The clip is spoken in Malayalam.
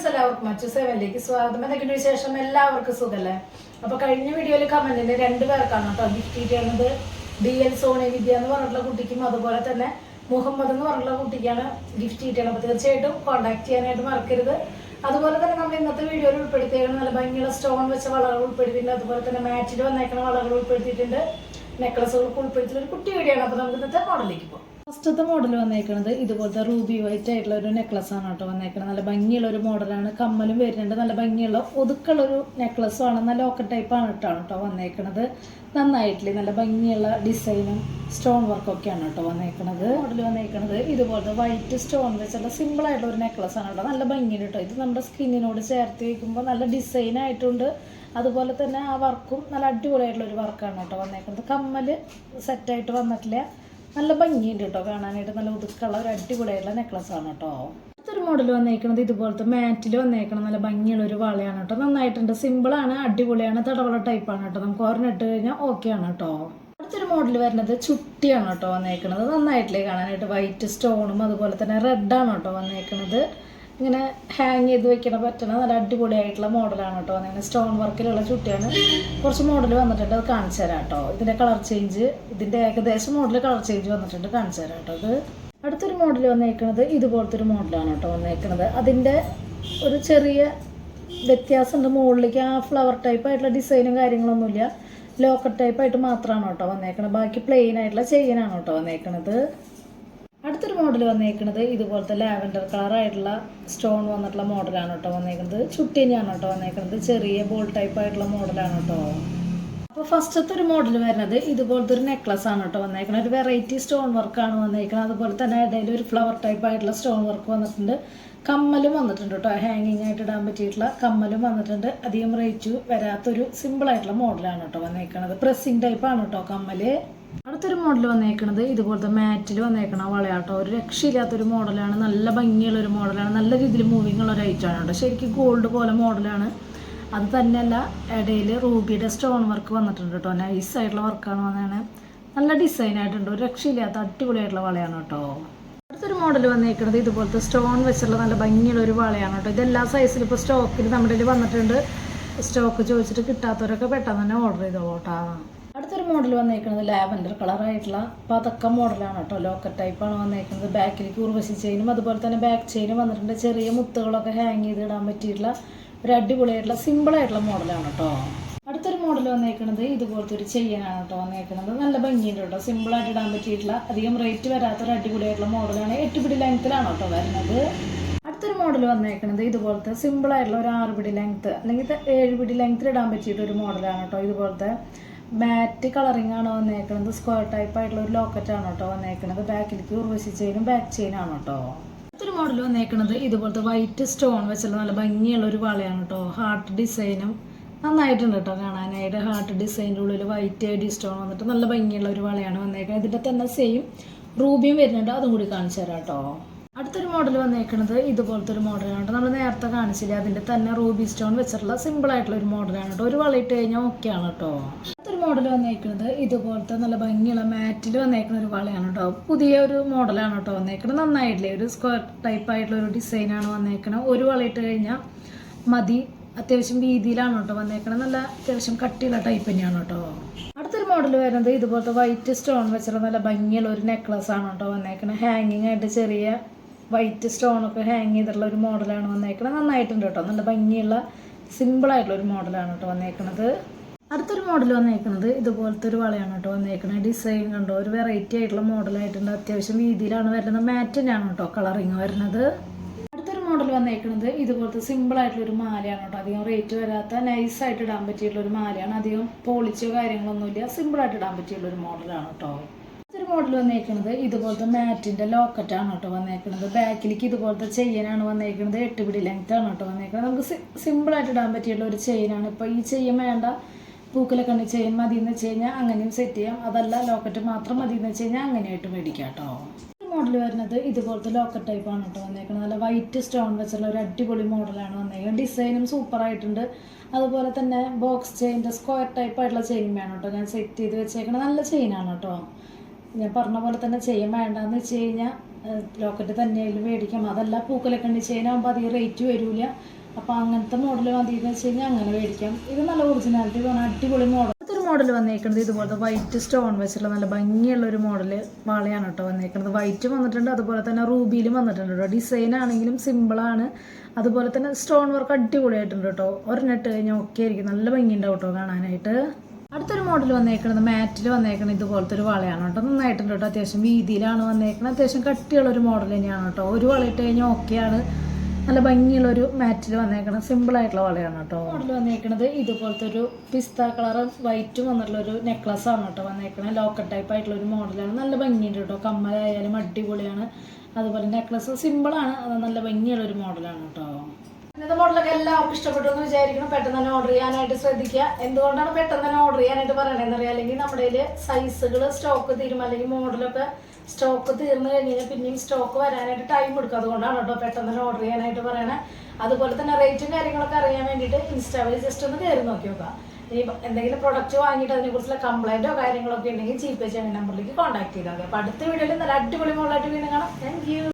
ഫ്രണ്ട്സ് എല്ലാവർക്കും മറ്റു സേവനിലേക്ക് സ്വാഗതം. എന്തൊക്കെയുണ്ട് വിശേഷം? എല്ലാവർക്കും സുഖല്ലേ? അപ്പൊ കഴിഞ്ഞ വീഡിയോയിൽ കമന്റിന് രണ്ട് പേർക്കാണ് കേട്ടോ ഗിഫ്റ്റ് ചെയ്യുന്നത് ഡി എൽ സോണി വിദ്യ എന്ന് പറഞ്ഞിട്ടുള്ള കുട്ടിക്കും അതുപോലെ തന്നെ മുഹമ്മദ് എന്ന് പറഞ്ഞിട്ടുള്ള കുട്ടിക്കാണ് ഗിഫ്റ്റ് ചെയ്യണം അപ്പൊ തീർച്ചയായിട്ടും കോൺടാക്ട് ചെയ്യാനായിട്ട് മറക്കരുത്. അതുപോലെ തന്നെ നമ്മൾ ഇന്നത്തെ വീഡിയോയിൽ ഉൾപ്പെടുത്തിയേക്കുന്ന നല്ല ഭംഗിയുള്ള സ്റ്റോൺ വെച്ച വളകൾ ഉൾപ്പെടുത്തിയിട്ടുണ്ട്. അതുപോലെ തന്നെ മാറ്റിൽ വന്നേക്കുന്ന വളകൾ ഉൾപ്പെടുത്തിയിട്ടുണ്ട്. നെക്ലസുകൾക്ക് ഉൾപ്പെടുത്തിയ ഒരു കുട്ടി വീഡിയോ ആണ് അപ്പൊ നമുക്ക് ഇന്നത്തെ മോഡലിലേക്ക് പോകാം ഫസ്റ്റത്തെ മോഡൽ വന്നേക്കുന്നത് ഇതുപോലത്തെ റൂബി വൈറ്റ് ആയിട്ടുള്ള ഒരു നെക്ലസ് ആണ് കേട്ടോ വന്നേക്കുന്നത് നല്ല ഭംഗിയുള്ള ഒരു മോഡലാണ് കമ്മലും വരുന്നുണ്ട്. നല്ല ഭംഗിയുള്ള ഒതുക്കുള്ള ഒരു നെക്ലസും ആണ്. നല്ല ലോക്കറ്റ് ടൈപ്പ് ആണ് കേട്ടോ കേട്ടോ വന്നേക്കുന്നത് നന്നായിട്ടില്ലേ? നല്ല ഭംഗിയുള്ള ഡിസൈനും സ്റ്റോൺ വർക്കും ഒക്കെയാണ് കേട്ടോ വന്നേക്കുന്നത് മോഡൽ വന്നേക്കുന്നത് ഇതുപോലത്തെ വൈറ്റ് സ്റ്റോൺ വെച്ചുള്ള സിമ്പിൾ ആയിട്ടുള്ള ഒരു നെക്ലസ് ആണ് കേട്ടോ. നല്ല ഭംഗിയുണ്ട് കേട്ടോ. ഇത് നമ്മുടെ സ്കിന്നിനോട് ചേർത്ത് വയ്ക്കുമ്പോൾ നല്ല ഡിസൈൻ ആയിട്ടുണ്ട്. അതുപോലെ തന്നെ ആ വർക്കും നല്ല അടിപൊളിയായിട്ടുള്ള ഒരു വർക്കാണ് കേട്ടോ വന്നേക്കുന്നത്. കമ്മൽ സെറ്റായിട്ട് വന്നിട്ടില്ല. നല്ല ഭംഗിയുണ്ട് കേട്ടോ കാണാനായിട്ട്. നല്ല ഒതുക്കുള്ള ഒരു അടിപൊളിയായിട്ടുള്ള നെക്ലസ് ആണ് കേട്ടോ. അടുത്തൊരു മോഡൽ വന്നേക്കുന്നത് ഇതുപോലത്തെ മാറ്റിൽ വന്നേക്കണം നല്ല ഭംഗിയുള്ള ഒരു വളയാണ് കേട്ടോ. നന്നായിട്ടുണ്ട്. സിമ്പിളാണ് അടിപൊളിയാണ് തടവള ടൈപ്പാണ് കേട്ടോ. നമുക്ക് ഒരെണ്ണിട്ട് കഴിഞ്ഞാൽ ഓക്കെ ആണ് കേട്ടോ. അടുത്തൊരു മോഡൽ വരുന്നത് ചുട്ടിയാണ് കേട്ടോ വന്നേക്കുന്നത്. നന്നായിട്ടില്ലേ കാണാനായിട്ട്. വൈറ്റ് സ്റ്റോണും അതുപോലെ തന്നെ റെഡാണ് കേട്ടോ വന്നേക്കുന്നത്. ഇങ്ങനെ ഹാങ് ചെയ്ത് വെക്കണ പറ്റണ നല്ല അടിപൊളിയായിട്ടുള്ള മോഡലാണ് കേട്ടോ. അങ്ങനെ സ്റ്റോൺ വർക്കിലുള്ള ചുട്ടിയാണ്. കുറച്ച് മോഡൽ വന്നിട്ടുണ്ട് അത് കാണിച്ചു തരാം കേട്ടോ. ഇതിന്റെ കളർ ചേഞ്ച് ഇതിന്റെ ഏകദേശം മോഡൽ കളർ ചേഞ്ച് വന്നിട്ടുണ്ട് കാണിച്ചു തരാം കേട്ടോ. ഇത് അടുത്തൊരു മോഡൽ വന്നേക്കുന്നത് ഇതുപോലത്തെ ഒരു മോഡലാണ് കേട്ടോ വന്നേക്കുന്നത് അതിന്റെ ഒരു ചെറിയ വ്യത്യാസമുണ്ട്. മുകളിലേക്ക് ആ ഫ്ലവർ ടൈപ്പ് ആയിട്ടുള്ള ഡിസൈനും കാര്യങ്ങളൊന്നുമില്ല. ലോക്കർ ടൈപ്പ് ആയിട്ട് മാത്രമാണ് കേട്ടോ വന്നേക്കുന്നത് ബാക്കി പ്ലെയിൻ ആയിട്ടുള്ള ചെയിനാണ് കേട്ടോ വന്നേക്കുന്നത് അടുത്തൊരു മോഡൽ വന്നേക്കുന്നത് ഇതുപോലത്തെ ലാവൻഡർ കളർ ആയിട്ടുള്ള സ്റ്റോൺ വന്നിട്ടുള്ള മോഡലാണ് കേട്ടോ വന്നേക്കുന്നത് ചുട്ടിനിയാണ് കേട്ടോ വന്നേക്കുന്നത് ചെറിയ ബോൾ ടൈപ്പ് ആയിട്ടുള്ള മോഡലാണ് കേട്ടോ. അപ്പോൾ ഫസ്റ്റത്തെ ഒരു മോഡൽ വരുന്നത് ഇതുപോലത്തെ ഒരു നെക്ലസ് ആണ് കേട്ടോ വന്നേക്കുന്നത് ഒരു വെറൈറ്റി സ്റ്റോൺ വർക്കാണ് വന്നേക്കുന്നത് അതുപോലെ തന്നെ ഇടയിൽ ഒരു ഫ്ലവർ ടൈപ്പ് ആയിട്ടുള്ള സ്റ്റോൺ വർക്ക് വന്നിട്ടുണ്ട്. കമ്മലും വന്നിട്ടുണ്ട് കേട്ടോ. ഹാങ്ങിങ് ആയിട്ട് ഇടാൻ പറ്റിയിട്ടുള്ള കമ്മലും വന്നിട്ടുണ്ട്. അധികം റേറ്റ് വരാത്തൊരു സിമ്പിൾ ആയിട്ടുള്ള മോഡലാണ് കേട്ടോ വന്നേക്കുന്നത് പ്രസ്സിങ് ടൈപ്പ് ആണ് കേട്ടോ കമ്മൽ. അടുത്തൊരു മോഡൽ വന്നേക്കുന്നത് ഇതുപോലത്തെ മാറ്റിൽ വന്നേക്കണ വളയാട്ടോ. ഒരു രക്ഷയില്ലാത്തൊരു മോഡലാണ് നല്ല ഭംഗിയുള്ള ഒരു മോഡലാണ് നല്ല രീതിയിൽ മൂവിങ് ഉള്ള ഒരു ഐറ്റമാണ് കേട്ടോ. ശരിക്കും ഗോൾഡ് പോലെ മോഡലാണ് അത് തന്നെയല്ല ഇടയിൽ റൂബിയുടെ സ്റ്റോൺ വർക്ക് വന്നിട്ടുണ്ട് കേട്ടോ. നൈസ് ആയിട്ടുള്ള വർക്കാണ് വന്നതാണ് നല്ല ഡിസൈൻ ആയിട്ടുണ്ട്. ഒരു രക്ഷയില്ലാത്ത അടിപൊളിയായിട്ടുള്ള വളയാണ് കേട്ടോ. അടുത്തൊരു മോഡൽ വന്നേക്കുന്നത് ഇതുപോലത്തെ സ്റ്റോൺ വെച്ചുള്ള നല്ല ഭംഗിയുള്ള ഒരു വളയാണ് കേട്ടോ. ഇതെല്ലാ സൈസിലും ഇപ്പോൾ സ്റ്റോക്കിൽ നമ്മുടെ വന്നിട്ടുണ്ട്. സ്റ്റോക്ക് ചോദിച്ചിട്ട് കിട്ടാത്തവരൊക്കെ പെട്ടെന്ന് തന്നെ ഓർഡർ ചെയ്തോളൂ കേട്ടോ. അടുത്തൊരു മോഡൽ വന്നേക്കുന്നത് ലാവൻഡർ കളറായിട്ടുള്ള പതക്ക മോഡലാണ് കേട്ടോ. ലോക്കർ ടൈപ്പാണ് വന്നേക്കുന്നത്. ബാക്കിലേക്ക് ഉർവശി ചെയിനും അതുപോലെ തന്നെ ബാക്ക് ചെയിനും വന്നിട്ടുണ്ട്. ചെറിയ മുത്തുകളൊക്കെ ഹാങ് ചെയ്ത് ഇടാൻ പറ്റിയിട്ടുള്ള ഒരു അടിപൊളിയായിട്ടുള്ള സിമ്പിളായിട്ടുള്ള മോഡലാണ് കേട്ടോ. അടുത്തൊരു മോഡൽ വന്നേക്കുന്നത് ഇതുപോലത്തെ ഒരു ചെയിനാണ് കേട്ടോ വന്നേക്കുന്നത്. നല്ല ഭംഗിയുണ്ട് കേട്ടോ. സിമ്പിളായിട്ട് ഇടാൻ പറ്റിയിട്ടുള്ള അധികം റേറ്റ് വരാത്ത ഒരു അടിപൊളിയായിട്ടുള്ള മോഡലാണ് എട്ട് പിടി ലെങ്ത്തിലാണ് കേട്ടോ വരുന്നത്. അടുത്തൊരു മോഡൽ വന്നേക്കുന്നത് ഇതുപോലത്തെ സിമ്പിൾ ആയിട്ടുള്ള ഒരു ആറ് പിടി ലെങ്ത്ത് അല്ലെങ്കിൽ ഏഴ് പിടി ലെങ്ത്തിൽ ഇടാൻ പറ്റിയിട്ടൊരു മോഡലാണ് കേട്ടോ ഇതുപോലത്തെ മാറ്റ് കളറിംഗ് ആണ് വന്നേക്കുന്നത് സ്ക്വയർ ടൈപ്പ് ആയിട്ടുള്ള ഒരു ലോക്കറ്റ് ആണ് കേട്ടോ വന്നേക്കുന്നത് ബാക്കിലേക്ക് ഉർവശി ചെയിനും ബാക്ക് ചെയിൻ ആണ് കേട്ടോ. അടുത്തൊരു മോഡൽ വന്നേക്കുന്നത് ഇതുപോലത്തെ വൈറ്റ് സ്റ്റോൺ വെച്ചുള്ള നല്ല ഭംഗിയുള്ള ഒരു വളയാണ് കേട്ടോ. ഹാർട്ട് ഡിസൈനും നന്നായിട്ടുണ്ട് കേട്ടോ കാണാനായിട്ട്. ഹാർട്ട് ഡിസൈനിന്റെ ഉള്ളിൽ വൈറ്റ് ഐഡി സ്റ്റോൺ വന്നിട്ട് നല്ല ഭംഗിയുള്ള ഒരു വളയാണ് വന്നേക്കുന്നത് ഇതിന്റെ തന്നെ സെയിം റൂബിയും വരുന്നുണ്ട്. അതും കൂടി കാണിച്ചു തരാം കേട്ടോ. അടുത്തൊരു മോഡൽ വന്നേക്കുന്നത് ഇതുപോലത്തെ ഒരു മോഡലാണ് കേട്ടോ. നമ്മൾ നേരത്തെ കാണിച്ചില്ല അതിന്റെ തന്നെ റൂബി സ്റ്റോൺ വെച്ചിട്ടുള്ള സിമ്പിൾ ആയിട്ടുള്ള ഒരു മോഡലാണ് കേട്ടോ. ഒരു വളയിട്ട് കഴിഞ്ഞാൽ ഓക്കെ ആണ് കേട്ടോ. മോഡൽ വന്നേക്കുന്നത് ഇതുപോലത്തെ നല്ല ഭംഗിയുള്ള മാറ്റിൽ വന്നേക്കുന്ന ഒരു വളയാണ് കേട്ടോ പുതിയ ഒരു മോഡലാണ് കേട്ടോ വന്നേക്കുന്നത് നന്നായിട്ടില്ലേ? ഒരു സ്ക്വയർ ടൈപ്പ് ആയിട്ടുള്ള ഒരു ഡിസൈനാണ് വന്നേക്കുന്നത് ഒരു വളയിട്ട് കഴിഞ്ഞാൽ മതി. അത്യാവശ്യം വീതിയിലാണ് കേട്ടോ വന്നേക്കുന്നത് നല്ല അത്യാവശ്യം കട്ടിയുള്ള ടൈപ്പ് തന്നെയാണ് കേട്ടോ അടുത്തൊരു മോഡൽ വരുന്നത് ഇതുപോലത്തെ വൈറ്റ് സ്റ്റോൺ വെച്ചിട്ട് നല്ല ഭംഗിയുള്ള ഒരു നെക്ലസ് ആണ് കേട്ടോ വന്നേക്കുന്നത് ഹാങ്ങിങ് ആയിട്ട് ചെറിയ വൈറ്റ് സ്റ്റോണൊക്കെ ഹാങ് ചെയ്തിട്ടുള്ള ഒരു മോഡലാണ് വന്നേക്കുന്നത് നന്നായിട്ടുണ്ട് കേട്ടോ നല്ല ഭംഗിയുള്ള സിമ്പിളായിട്ടുള്ള ഒരു മോഡലാണ് കേട്ടോ വന്നേക്കുന്നത് അടുത്തൊരു മോഡൽ വന്നേക്കുന്നത് ഇതുപോലത്തെ ഒരു വളയാണ് കേട്ടോ വന്നേക്കുന്നത് ഡിസൈൻ കണ്ടോ? ഒരു വെറൈറ്റി ആയിട്ടുള്ള മോഡലായിട്ടുണ്ട് അത്യാവശ്യം വീതിയിലാണ് വരുന്നത്. ആണ് കേട്ടോ കളറിങ് വരുന്നത്. അടുത്തൊരു മോഡൽ വന്നേക്കുന്നത് ഇതുപോലത്തെ സിമ്പിൾ ആയിട്ടുള്ള ഒരു മാലയാണ് കേട്ടോ. അധികം റേറ്റ് വരാത്ത നൈസ് ആയിട്ട് ഇടാൻ പറ്റിയിട്ടുള്ള ഒരു മാലയാണ്. അധികം പോളിച്ചോ കാര്യങ്ങളൊന്നുമില്ല സിമ്പിൾ ആയിട്ട് ഇടാൻ പറ്റിയുള്ള ഒരു മോഡലാണ് കേട്ടോ. അടുത്തൊരു മോഡൽ വന്നേക്കുന്നത് ഇതുപോലത്തെ മാറ്റിന്റെ ലോക്കറ്റാണ് കേട്ടോ വന്നേക്കുന്നത് ബാക്കിലേക്ക് ഇതുപോലത്തെ ചെയിനാണ് വന്നേക്കുന്നത് എട്ട് പിടി ലെങ്ത് ആണ് കേട്ടോ വന്നേക്കുന്നത് നമുക്ക് സിമ്പിൾ ആയിട്ട് ഇടാൻ പറ്റിയുള്ള ഒരു ചെയിനാണ് ഇപ്പോൾ ഈ ചെയിൻ വേണ്ട. പൂക്കലൊക്കെ കണ്ണി ചെയിൻ മതി എന്ന് വെച്ച് കഴിഞ്ഞാൽ അങ്ങനെയും സെറ്റ് ചെയ്യാം. അതല്ല ലോക്കറ്റ് മാത്രം മതി എന്ന് വെച്ച് കഴിഞ്ഞാൽ അങ്ങനെയായിട്ട് മേടിക്കാം കേട്ടോ മോഡൽ വരുന്നത് ഇതുപോലത്തെ ലോക്കറ്റ് ടൈപ്പാണ് കേട്ടോ വന്നേക്കുന്നത് നല്ല വൈറ്റ് സ്റ്റോൺ വെച്ചുള്ള ഒരു അടിപൊളി മോഡലാണ് വന്നേക്കുന്നത് ഡിസൈനും സൂപ്പറായിട്ടുണ്ട് അതുപോലെ തന്നെ ബോക്സ് ചെയിന്റെ സ്ക്വയർ ടൈപ്പ് ആയിട്ടുള്ള ചെയിൻ വേണം കേട്ടോ ഞാൻ സെറ്റ് ചെയ്ത് വെച്ചേക്കുന്നത് നല്ല ചെയിനാണ് കേട്ടോ ഞാൻ പറഞ്ഞ പോലെ തന്നെ ചെയിൻ വേണ്ടാന്ന് വെച്ച് കഴിഞ്ഞാൽ ലോക്കറ്റ് തന്നെയായാലും മേടിക്കാം. അതല്ല പൂക്കലൊക്കെ ഉണ്ട് ആകുമ്പോൾ അധികം റേറ്റ് വരില്ല അപ്പോൾ അങ്ങനത്തെ മോഡൽ മതി എന്ന് വെച്ച് കഴിഞ്ഞാൽ അങ്ങനെ മേടിക്കാം. ഇത് നല്ല ഒറിജിനാലിറ്റി പറഞ്ഞാൽ അടിപൊളി മോഡൽ അടുത്തൊരു മോഡൽ വന്നേക്കുന്നത് ഇതുപോലത്തെ വൈറ്റ് സ്റ്റോൺ വെച്ചിട്ടുള്ള നല്ല ഭംഗിയുള്ള ഒരു മോഡൽ വളയാണ് കേട്ടോ വന്നേക്കുന്നത് വൈറ്റ് വന്നിട്ടുണ്ട് അതുപോലെ തന്നെ റൂബിയിലും വന്നിട്ടുണ്ട് കേട്ടോ. ഡിസൈൻ ആണെങ്കിലും സിമ്പിളാണ് അതുപോലെ തന്നെ സ്റ്റോൺ വർക്ക് അടിപൊളിയായിട്ടുണ്ട് കേട്ടോ. ഒരെണ്ണിട്ട് കഴിഞ്ഞാൽ ഒക്കെ ആയിരിക്കും. നല്ല ഭംഗിയുണ്ടാവും കേട്ടോ കാണാനായിട്ട്. അടുത്തൊരു മോഡൽ വന്നേക്കുന്നത് മാറ്റിൽ വന്നേക്കുന്നത് ഇതുപോലത്തെ ഒരു വളയാണ് കേട്ടോ. നന്നായിട്ടുണ്ട് കേട്ടോ. അത്യാവശ്യം വീതിയിലാണ് വന്നേക്കുന്നത് അത്യാവശ്യം കട്ടിയുള്ള ഒരു മോഡൽ തന്നെയാണ് കേട്ടോ. ഒരു വളയിട്ട് കഴിഞ്ഞാൽ ഓക്കെയാണ് നല്ല ഭംഗിയുള്ള ഒരു മാറ്റിൽ വന്നേക്കണം സിമ്പിൾ ആയിട്ടുള്ള വളയാണ് കേട്ടോ മോഡൽ വന്നേക്കണത് ഇതുപോലത്തെ ഒരു പിസ്ത കളർ വൈറ്റും വന്നിട്ടുള്ള ഒരു നെക്ലസ് ആണ് കേട്ടോ വന്നേക്കണത്. ലോക്കൽ ടൈപ്പ് ആയിട്ടുള്ള ഒരു മോഡലാണ്. നല്ല ഭംഗിയുണ്ട് കേട്ടോ കമ്മലായാലും അടിപൊളിയാണ്. അതുപോലെ നെക്ലസ് സിമ്പിളാണ്. അത് നല്ല ഭംഗിയുള്ള ഒരു മോഡലാണ് കേട്ടോ. ഇന്നത്തെ മോഡലൊക്കെ എല്ലാവർക്കും ഇഷ്ടപ്പെട്ടു എന്ന് വിചാരിക്കണം പെട്ടെന്ന് തന്നെ ഓർഡർ ചെയ്യാനായിട്ട് ശ്രദ്ധിക്കുക. എന്തുകൊണ്ടാണ് പെട്ടെന്ന് തന്നെ ഓർഡർ ചെയ്യാനായിട്ട് പറയണതെന്ന് അറിയാം. അല്ലെങ്കിൽ നമ്മുടെ സൈസുകൾ സ്റ്റോക്ക് തീരും അല്ലെങ്കിൽ മോഡലൊക്കെ സ്റ്റോക്ക് തീർന്നു കഴിഞ്ഞാൽ പിന്നെയും സ്റ്റോക്ക് വരാനായിട്ട് ടൈം എടുക്കും. അതുകൊണ്ടാണ് കേട്ടോ പെട്ടെന്ന് തന്നെ ഓർഡർ ചെയ്യാനായിട്ട് പറയണേ. അതുപോലെ തന്നെ റേറ്റും കാര്യങ്ങളൊക്കെ അറിയാൻ വേണ്ടിയിട്ട് ഇൻസ്റ്റാ വഴി ജസ്റ്റ് ഒന്ന് കയറി നോക്കി നോക്കാം ഇനി എന്തെങ്കിലും പ്രൊഡക്റ്റ് വാങ്ങിയിട്ട് അതിനെക്കുറിച്ചുള്ള കംപ്ലൈന്റോ കാര്യങ്ങളൊക്കെ ഉണ്ടെങ്കിൽ ജി പേ ചെയ്യുന്ന നമ്പറിലേക്ക് കോൺടാക്ട് ചെയ്താൽ മതി. അപ്പോൾ അടുത്ത വീഡിയോയിൽ നല്ല അടിപൊളി മോളായിട്ട് വീണ്ടും കാണാം. Thank you